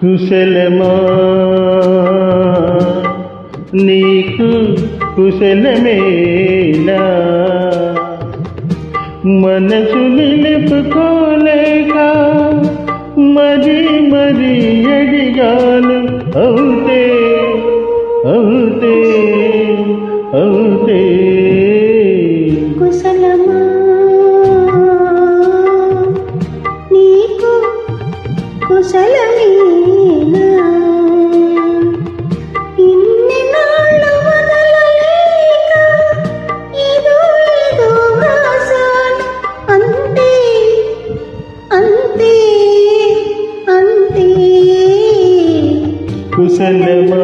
కుశలమా? నీకు కుశలమేనా? మనసు నిలుపుకోలేక మరి మరి ఎడిగాను అవుతే అవుతే అవుతే. కుశలమేనా ఇన్ని నాళ్ళు వదలలేక ఏదో ఏదో వ్రాసాను అంతే అంతే అంతే. కుశలమా?